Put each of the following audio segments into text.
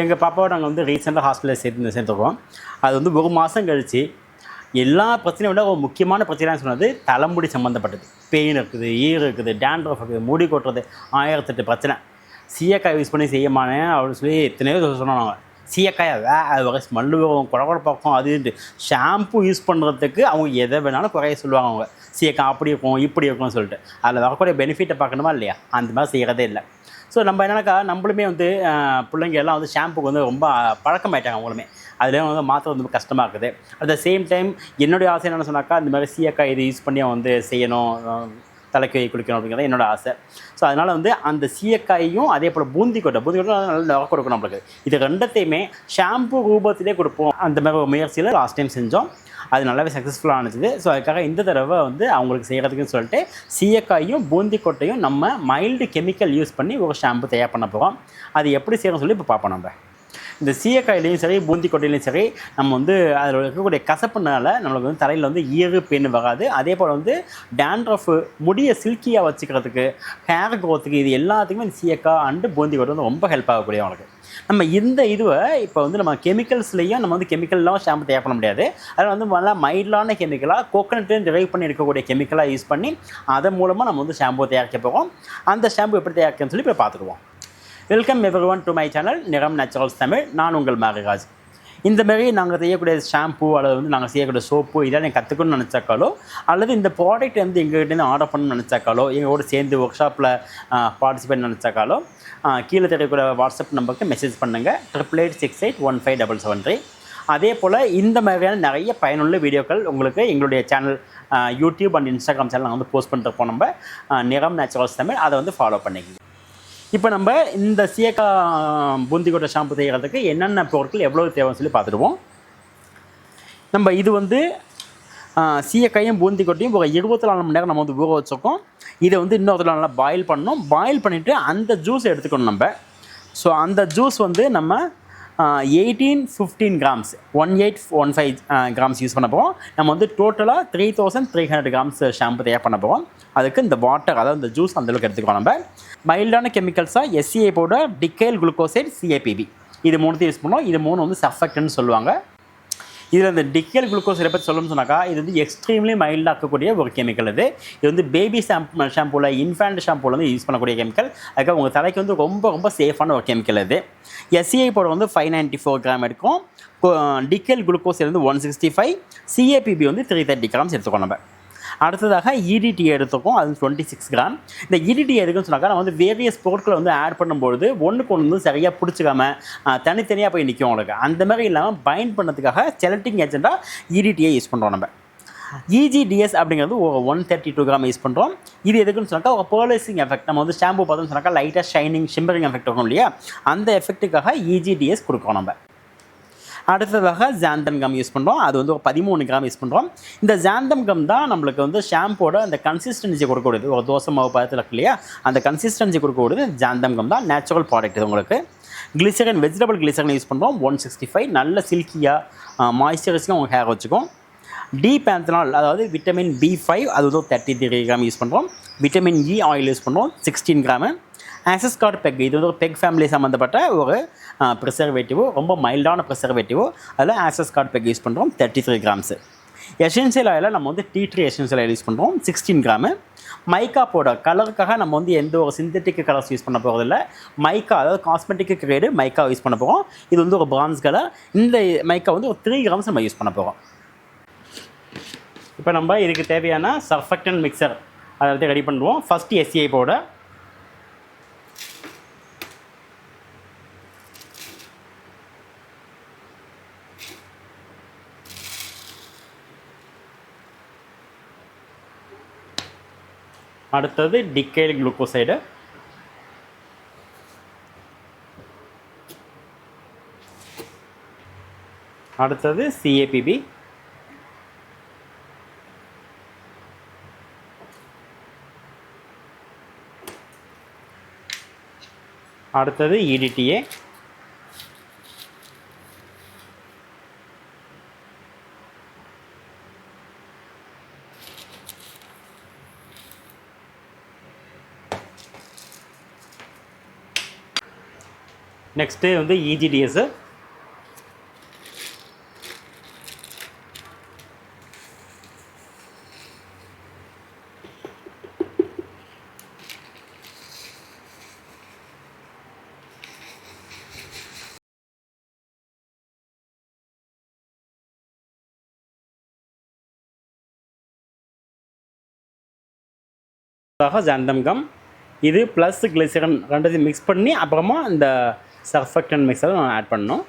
எங்கள் பாப்பாவை நாங்கள் வந்து ரீசெண்டாக ஹாஸ்பிட்டலில் சேர்த்து சேர்த்துருக்கோம் அது வந்து ஒரு மாதம் கழித்து எல்லா பிரச்சனையும் விட ஒரு முக்கியமான பிரச்சனைன்னு சொன்னது தலைமுடி சம்மந்தப்பட்டது பெயின் இருக்குது ஈர் இருக்குது டேண்ட்ரஃப் இருக்குது முடி கொட்டுறது ஆயிரத்தெட்டு பிரச்சனை. சீயக்காய் யூஸ் பண்ணி செய்யமானே அப்படின்னு சொல்லி எத்தனையோ சொன்னாங்க சீயக்காய் வே அது வகை ஸ்மெல்லு வரும் குழகுழ பக்கம் அதுன்ட்டு ஷாம்பு யூஸ் பண்ணுறதுக்கு அவங்க எதை வேணாலும் குறைய சொல்லுவாங்க அவங்க. சீயக்காய் அப்படி இருக்கும் இப்படி இருக்கும்னு சொல்லிட்டு. அதில் வரக்கூடிய பெனிஃபிட்டை பார்க்கணுமா இல்லையா? அந்த மாதிரி செய்கிறதே இல்லை. ஸோ நம்ம என்னென்னாக்கா நம்மளுமே வந்து பிள்ளைங்க எல்லாம் வந்து ஷாம்புக்கு வந்து ரொம்ப பழக்கமாயிட்டாங்க அவங்களுமே. அதுலேயும் வந்து மாற்ற வந்து கஷ்டமாக இருக்குது. அட் த சேம் டைம் என்னுடைய ஆசை என்னென்னு சொன்னாக்கா இந்த மாதிரி சீயக்காய் இது யூஸ் பண்ணி வந்து செய்யணும். ஆஹ், தலைக்கு குளிக்கணும் அப்படிங்கிறது என்னோட ஆசை. ஸோ அதனால் வந்து அந்த சீயக்காயையும் அதே போல் பூந்தி கொட்டை பூந்தி கொட்டை நல்லா நகை கொடுக்கும் நம்மளுக்கு. இது ரெண்டத்தையுமே ஷாம்பு ரூபத்திலே கொடுப்போம். அந்த மாதிரி முயற்சியில் லாஸ்ட் டைம் செஞ்சோம். அது நல்லாவே சக்ஸஸ்ஃபுல்லாக ஆனது ஸோ அதுக்காக இந்த தடவை வந்து அவங்களுக்கு செய்கிறதுக்குன்னு சொல்லிட்டு சீயக்காயும் பூந்தி கொட்டையும் நம்ம மைல்டு கெமிக்கல் யூஸ் பண்ணி ஒரு ஷாம்பு தயார் பண்ண போகிறோம் அது எப்படி செய்யணும்னு சொல்லி இப்போ பார்ப்போம் நம்ம. இந்த சீயக்காயிலையும் சரி பூந்தி கொட்டையிலையும் சரி நம்ம வந்து அதில் இருக்கக்கூடிய கசப்புனால நம்மளுக்கு வந்து தலையில் வந்து ஈறு பெயின் வராது. அதே போல் வந்து டேண்ட்ரஃப் முடியை சில்கியாக வச்சுக்கிறதுக்கு ஹேர் க்ரோத்துக்கு இது எல்லாத்துக்குமே இந்த சீயக்காய் அண்டு பூந்தி கொட்டை வந்து ரொம்ப ஹெல்ப் ஆகக்கூடிய அவங்களுக்கு. நம்ம இந்த இதுவை இப்போ வந்து நம்ம கெமிக்கல்ஸ்லேயும் நம்ம வந்து கெமிக்கல்லாம் ஷாம்பு தயார் பண்ண முடியாது. அதில் வந்து நல்லா மைல்டான கெமிக்கலாக கோகனட்டு டிரைவ் பண்ணி இருக்கக்கூடிய கெமிக்கலாக யூஸ் பண்ணி அதன் மூலமாக நம்ம வந்து ஷாம்பு தயாரிக்க போகிறோம் அந்த ஷாம்பு எப்படி தயாரிக்கணும்னு சொல்லி இப்போ பார்த்துக்குவோம். Welcome everyone to my channel நிறம் நேச்சுரல்ஸ் தமிழ் நான் உங்கள் மாரிராஜ். இந்த மாதிரி நாங்கள் செய்யக்கூடிய ஷாம்பு அல்லது வந்து நாங்கள் செய்யக்கூடிய சோப்பு இதெல்லாம் நீங்கள் கற்றுக்கணும்னு நினச்சாக்காலோ அல்லது இந்த ப்ராடக்ட் வந்து எங்கள்கிட்ட ஆர்டர் பண்ணணும்னு நினச்சாக்காலோ எங்களோட சேர்ந்து ஒர்க் ஷாப்பில் பார்ட்டிசிபேட் நினச்சாக்காலோ கீழே தெரியக்கூடிய வாட்ஸ்அப் நம்பருக்கு மெசேஜ் பண்ணுங்கள் triple eight six eight one five double seven three அதே போல் இந்த மாதிரியான நிறைய பயனுள்ள வீடியோக்கள் உங்களுக்கு எங்களுடைய channel YouTube and Instagram channel நாங்கள் வந்து போஸ்ட் பண்ணிருப்போம் நம்ம நிறம் நேச்சுரல்ஸ் தமிழ் அதை வந்து ஃபாலோ பண்ணிக்கோங்க. இப்போ நம்ம இந்த சீயக்கா பூந்தி கொட்டை ஷாம்பு செய்கிறதுக்கு என்னென்ன பொருட்கள் எவ்வளோ தேவைன்னு சொல்லி பார்த்துடுவோம். நம்ம இது வந்து சீயக்காயும் பூந்தி கொட்டையும் ஒரு இருபத்தி நாலு மணி நேரம் நம்ம வந்து ஊற வச்சுருக்கோம். இதை வந்து இன்னொரு நல்லா பாயில் பண்ணணும். பாயில் பண்ணிவிட்டு அந்த ஜூஸ் எடுத்துக்கணும் நம்ம. ஸோ அந்த ஜூஸ் வந்து நம்ம eighteen fifteen grams one eight one five grams use பண்ண போகிறோம் நம்ம வந்து டோட்டலாக three thousand three hundred grams shampoo தயார் பண்ண போகிறோம் அதுக்கு இந்த வாட்டர் அதாவது இந்த ஜூஸ் அந்தளவுக்கு எடுத்துக்கலாம் நம்ம. மைல்டான கெமிக்கல்ஸாக SCA powder decyl glucoside CAPB இது மூணுத்தையும் யூஸ் பண்ணோம் இது மூணு வந்து சஃபெக்ட்னு சொல்லுவாங்க. இதில் இந்த டிக்கல் குளுக்கோஸ் இதை பற்றி சொல்லணும்னு சொன்னாக்கா இது வந்து எக்ஸ்ட்ரீம்லி மைல்டாக இருக்கக்கூடிய ஒரு கெமிக்கல் இது. இது வந்து பேபி ஷாம்பு ஷாம்பூவில் இன்ஃபேண்ட் ஷாம்பூவில் வந்து யூஸ் பண்ணக்கூடிய கெமிக்கல் அதுக்காக உங்கள் தலைக்கு வந்து ரொம்ப ரொம்ப சேஃபான ஒரு கெமிக்கல் இது. எஸ்சிஐ போட வந்து ஃபைவ் நைன்ட்டி ஃபோர் கிராம் எடுக்கும் டிக்கல் குளுக்கோஸ் வந்து ஒன் சிக்ஸ்டி ஃபைவ் சிஏபிபி வந்து த்ரீ தேர்ட்டி கிராம்ஸ் எடுத்துக்கோ நம்ம. அடுத்ததாக இடிடி எடுத்துக்கும் அது டுவெண்ட்டி சிக்ஸ் கிராம் இந்த இடிடி எதுக்குன்னு சொன்னாக்கா நம்ம வந்து வேரியஸ் பொருட்களை வந்து ஆட் பண்ணும்பொழுது ஒன்றுக்கு ஒன்று வந்து சரியாக பிடிச்சிக்காம தனித்தனியாக போய் நிற்கும் உங்களுக்கு. அந்த மாதிரி இல்லாமல் பைண்ட் பண்ணதுக்காக செலக்டிங் ஏஜென்ட்டாக இடிடியை யூஸ் பண்ணுறோம் நம்ம. இஜிடிஎஸ் அப்படிங்கிறது ஒரு one thirty two gram use பண்ணுறோம் இது எதுக்குன்னு சொன்னாக்கா ஒரு பேர்லைசிங் எஃபெக்ட் நம்ம வந்து ஷாம்பு பார்த்தோம்னு சொன்னாக்கா லைட்டாக ஷைனிங் ஷிம்பரிங் எஃபெக்ட் இருக்கும் இல்லையா? அந்த எஃபெக்ட்டுக்காக இஜிடிஎஸ் கொடுக்கணும் நம்ம. அடுத்ததாக ஜாந்தம் கம் யூஸ் பண்ணுறோம் அது வந்து ஒரு பதிமூணு கிராம் யூஸ் பண்ணுறோம் இந்த ஜாந்தம் கம் தான் நம்மளுக்கு வந்து ஷாம்போட அந்த கன்சிஸ்டன்சி கொடுக்கக்கூடியது. ஒரு தோசை மாவு பதத்தில் இருக்கு இல்லையா? அந்த கன்சிஸ்டன்சி கொடுக்கக்கூடியது ஜாந்தம் கம் தான். நேச்சுரல் ப்ராடக்ட் இது உங்களுக்கு. கிளிசரன் வெஜிடபிள் கிளிசரன் யூஸ் பண்ணுறோம் ஒன் சிக்ஸ்டி ஃபைவ் நல்ல சில்கியாக மாய்ஸ்சரைஸ்க்கு உங்கள் ஹேர் வச்சுக்கும். டி பேந்தனால் அதாவது விட்டமின் பி ஃபைவ் அது வந்து தேர்ட்டி த்ரீ கிராம் யூஸ் பண்ணுறோம் விட்டமின் இ ஆயில் யூஸ் பண்ணுறோம் sixteen gram access guard pack இது வந்து ஒரு பெக் ஃபேமிலி சம்மந்தப்பட்ட ஒரு ப்ரிசர்வேட்டிவோ ரொம்ப மைல்டான ப்ரிசர்வேட்டிவோ அதில் ஆக்சஸ் கார்டு பெக் யூஸ் பண்ணுறோம் thirty three grams essential oil நம்ம வந்து tea tree essential oil use பண்ணுறோம் சிக்ஸ்டீன் கிராமு மைக்கா பவுடர் கலருக்காக நம்ம வந்து எந்த ஒரு சிந்தட்டிக் கலர்ஸ் யூஸ் பண்ண போகிறதில்ல மைக்கா அதாவது காஸ்மெட்டிக் கிரேடு மைக்கா யூஸ் பண்ண போகிறோம் இது வந்து ஒரு பிரான்ஸ் கலர் இந்த மைக்கா வந்து ஒரு த்ரீ கிராம்ஸ் நம்ம யூஸ் பண்ண போகிறோம் இப்போ நம்ம இதுக்கு தேவையான சர்ஃபெக்டன் மிக்சர் அதை ரெடி பண்ணுவோம் ஃபஸ்ட்டு எஸ்சிஐ பவுடர் அடுத்தது டிக்கைல் குளுக்கோசைடு அடுத்தது சிஏபிபி அடுத்தது இடிடிஏ நெக்ஸ்ட்டு வந்து இஜிடிஎஸ்ஸு இஜிடிஎஸ் ஜாந்தம் கம் இது ப்ளஸ் கிளிசரன் ரெண்டுத்தையும் மிக்ஸ் பண்ணி அப்புறமா இந்த சர்ஃபெக்டன் மிக்சரை நான் ஆட் பண்ணோம்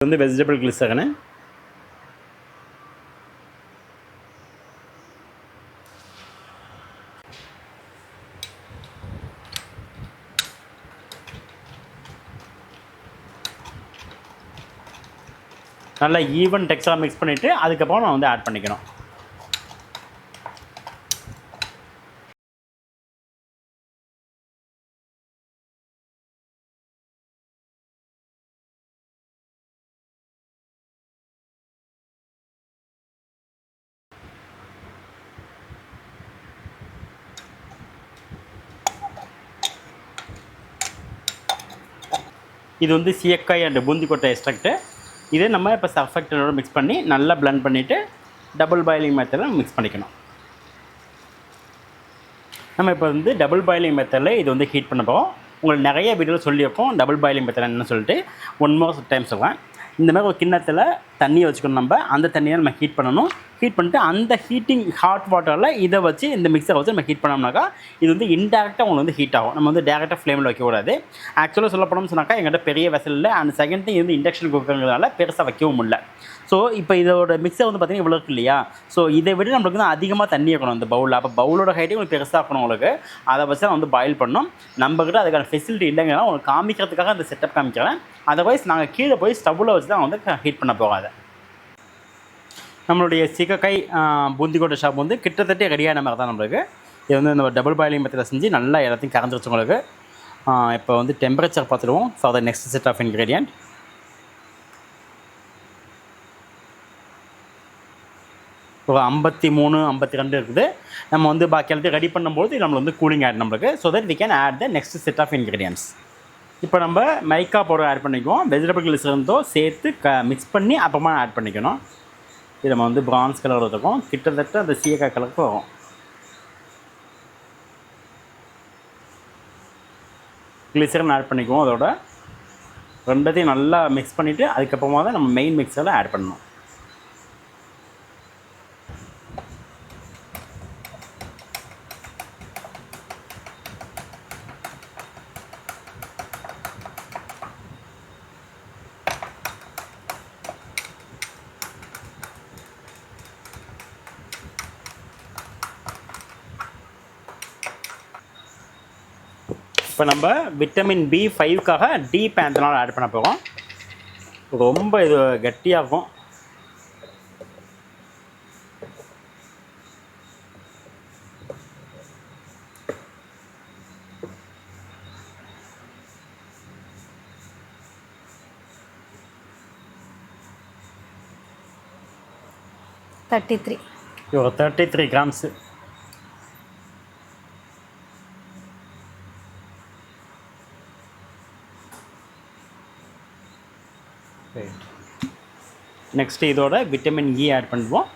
இது வந்து வெஜிடபிள் கிளிசரனு நல்லா ஈவன் டெக்ஸ்டாக மிக்ஸ் பண்ணிவிட்டு அதுக்கப்புறம் நான் வந்து ஆட் பண்ணிக்கணும். இது வந்து சீயக்காய் அண்ட் பூந்திக்கொட்டை எக்ஸ்ட்ராக்ட்டு இதே நம்ம இப்போ சர்ஃபெக்டரோட மிக்ஸ் பண்ணி நல்லா பிளெண்ட் பண்ணிவிட்டு டபுள் பாயிலிங் மெத்தடில் மிக்ஸ் பண்ணிக்கணும். நம்ம இப்போ வந்து டபுள் பாயிலிங் மெத்தடில் இது வந்து ஹீட் பண்ண போகிறோம் உங்களுக்கு நிறைய வீடியோவில் சொல்லியிருக்கோம் டபுள் பாயிலிங் மெத்தட் என்னன்னு சொல்லிட்டு. ஒன் மோர் டைம் சொல்லுவேன் இந்த மாதிரி ஒரு கிண்ணத்தில் தண்ணியை வச்சுக்கணும் நம்ம. அந்த தண்ணியை நம்ம ஹீட் பண்ணணும். ஹீட் பண்ணிட்டு அந்த ஹீட்டிங் ஹாட் வாட்டரில் இதை வச்சு இந்த மிக்சரை வச்சு நம்ம ஹீட் பண்ணோம்னாக்கா இது வந்து இன்டெரக்டாக உங்களுக்கு வந்து ஹீட் ஆகும். நம்ம வந்து டேரெக்டாக ஃப்ளேமில் வைக்கக்கூடாது ஆக்சுவலாக சொல்ல போனோம்னு சொன்னாக்கா எங்கிட்ட பெரிய வெசல் இல்லை. அண்ட் செகண்ட் திங் வந்து இண்டக்ஷன் குக்கருங்கிறதுனால பெருசாக வைக்கவும் முடியல. ஸோ இப்போ இதோட மிக்சர் வந்து பார்த்திங்கன்னா இவ்வளோ இருக்கு இல்லையா? ஸோ இதை விட நம்மளுக்கு வந்து அதிகமாக தண்ணி இருக்கணும் அந்த பவுலில் அப்போ பவுலோட ஹைட்டே உங்களுக்கு பெருசாக இருக்கணும் உங்களுக்கு. அதை வச்சு நான் வந்து பாயில் பண்ணோம் நம்மக்கிட்ட அதுக்கான ஃபெசிலிட்டி இல்லைங்கன்னா உங்களுக்கு காமிக்கிறதுக்காக அந்த செட்டப் காமிக்கிறேன். அதர்வைஸ் நாங்கள் கீழே போய் ஸ்டவ்வில் வச்சு தான் வந்து ஹீட் பண்ண போகாத. நம்மளுடைய சிகக்காய் பூந்திக்கோட்டை ஷாப் வந்து கிட்டத்தட்ட ரெடியான மாதிரி தான் நம்மளுக்கு. இது வந்து இந்த டபுள் பாயிலிங் மெத்தடில் செஞ்சு நல்லா எல்லாத்தையும் கரைஞ்சிருச்சு உங்களுக்கு. இப்போ வந்து temperature பார்த்துடுவோம். For the next set of ingredient ஒரு ஐம்பத்தி மூணு ஐம்பத்தி ரெண்டு இருக்குது. நம்ம வந்து பாக்கி எல்லாத்தையும் ரெடி பண்ணும்போது நம்மளுக்கு வந்து கூலிங் ஆட் நம்மளுக்கு. So that we can add the next set of ingredients இப்போ நம்ம மைக்கா பவுடர் ஆட் பண்ணிக்குவோம். வெஜிடபிள்ஸ் இருந்தோ சேர்த்து க மிக்ஸ் பண்ணி அப்புறமா ஆட் பண்ணிக்கணும். இது நம்ம வந்து ப்ரான்ஸ் கலர் இருக்கும். கிட்டத்தட்ட அந்த சீக்கா கலருக்கு வரும். கிளிசரன் ஆட் பண்ணிக்குவோம் அதோட. ரெண்டத்தையும் நல்லா மிக்ஸ் பண்ணிவிட்டு அதுக்கப்புறமா தான் நம்ம மெயின் மிக்சரில் ஆட் பண்ணணும். இப்போ நம்ம விட்டமின் பி ஃபைவ்க்காக டி பேந்தனால் ஆட் பண்ண போகிறோம் ரொம்ப இது கட்டியாக இருக்கும். தேர்ட்டி த்ரீ ஒரு தேர்ட்டி த்ரீ கிராம்ஸு நெக்ஸ்ட் இதோட விட்டமின் இ ஆட் பண்ணுவோம்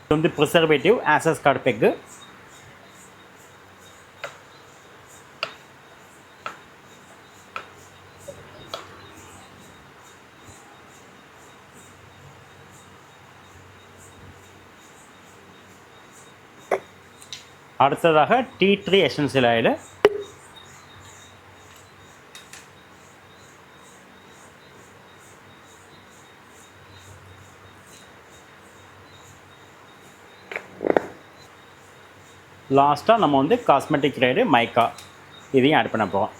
இது வந்து ப்ரிசர்வேட்டிவ் ஆசஸ் கார்டு பெக்கு அடுத்ததாக டீ ட்ரீ எசன்சியல் ஆயில் லாஸ்ட்டாக நம்ம வந்து காஸ்மெட்டிக் கிரேடு மைக்கா இதையும் ஆட் பண்ண போகிறோம்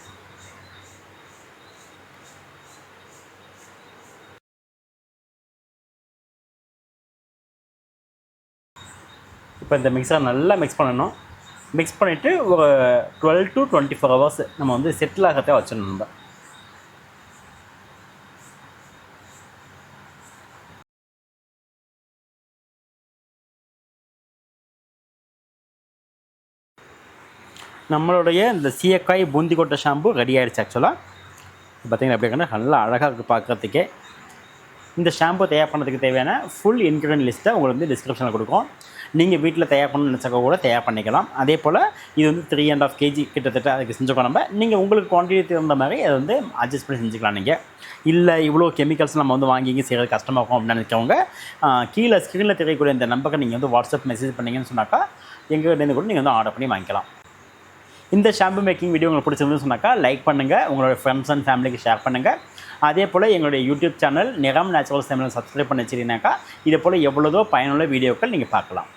இப்போ இந்த மிக்சர் நல்லா மிக்ஸ் பண்ணணும். மிக்ஸ் பண்ணிவிட்டு ஒரு twelve to twenty four hours நம்ம வந்து செட்டில் ஆகிறத வச்சிடணும் நம்ம. நம்மளுடைய இந்த சீயக்காய் பூந்தி கொட்டை ஷாம்பு ரெடி ஆகிடுச்சு ஆக்சுவலாக பார்த்தீங்கன்னா எப்படி இருக்குன்னா நல்லா அழகாக இருக்குது பார்க்குறதுக்கே இந்த ஷாம்பு தயார் பண்ணுறதுக்கு தேவையான ஃபுல் இன்க்ரீடியன்ட் லிஸ்ட்டை உங்களுக்கு வந்து டிஸ்கிரிப்ஷனில் கொடுக்கும் நீங்கள் வீட்டில் தயார் பண்ணணும்னு நினச்சக்க கூட தயார் பண்ணிக்கலாம். அதே போல் இது வந்து த்ரீ அண்ட் ஆஃப் கேஜி கிட்டத்தட்ட அதுக்கு செஞ்சுக்கோ நம்ம. நீங்கள் உங்களுக்கு குவான்டிட்டி தகுந்த மாதிரி அதை வந்து அட்ஜஸ்ட் பண்ணி செஞ்சுக்கலாம் நீங்கள் இல்லை இவ்வளோ கெமிக்கல்ஸ் நம்ம வந்து வாங்கி செய்கிறது கஷ்டமாக இருக்கும் அப்படின்னு நினைக்கிறவங்க கீழே ஸ்க்ரீனில் தெரியக்கூடிய இந்த நம்பருக்கு நீங்கள் வந்து வாட்ஸ்அப் மெசேஜ் பண்ணீங்கன்னு சொன்னாக்கா எங்கள்கிட்டருந்து கூட நீங்கள் வந்து ஆர்டர் பண்ணி வாங்கிக்கலாம். இந்த ஷாம்பு மேக்கிங் வீடியோ உங்களுக்கு பிடிச்சிருந்துன்னு சொன்னாக்கா லைக் பண்ணுங்கள் உங்களோட ஃப்ரெண்ட்ஸ் அண்ட் ஃபேமிலிக்கு ஷேர் பண்ணுங்கள் அதே போல் எங்களுடைய YouTube channel Niram natural channel subscribe பண்ணி வச்சிருந்தீங்கன்னாக்கா இதே போல் எவ்வளோதோ பயனுள்ள வீடியோக்கள் நீங்கள் பார்க்கலாம்.